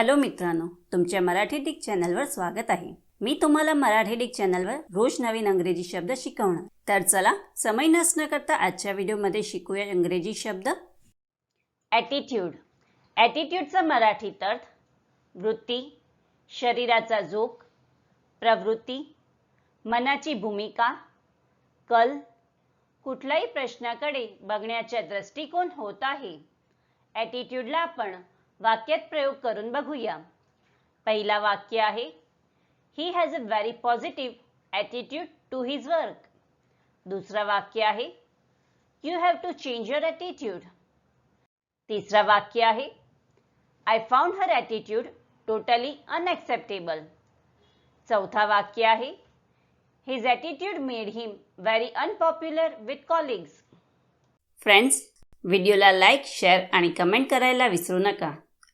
Hello मित्रांनो तुमच्या Marathi Dick चॅनलवर स्वागत आहे. मी तुम्हाला मराठी डिक चॅनलवर रोज नवीन अंग्रेजी शब्द शिकवणार. तर चला समय नसणं करता आजच्या व्हिडिओमध्ये शिकूया इंग्रजी शब्द. ॲटिट्यूड ॲटिट्यूडचा मराठीत अर्थ वृत्ती शरीराचा जोक प्रवृत्ती मनाची भूमिका कल कुठल्याही प्रश्नाकडे बघण्याचा दृष्टिकोन होत आहे. ॲटिट्यूडला आपण वाक्यात प्रयोग करून बघूया. पहिला वाक्य आहे he has a very positive attitude to his work दुसरा वाक्य आहे you have to change your attitude तिसरा वाक्य आहे I found her attitude totally unacceptable चौथा वाक्य आहे his attitude made him very unpopular with colleagues friends व्हिडिओला लाईक शेअर आणि कमेंट करायला विसरू नका.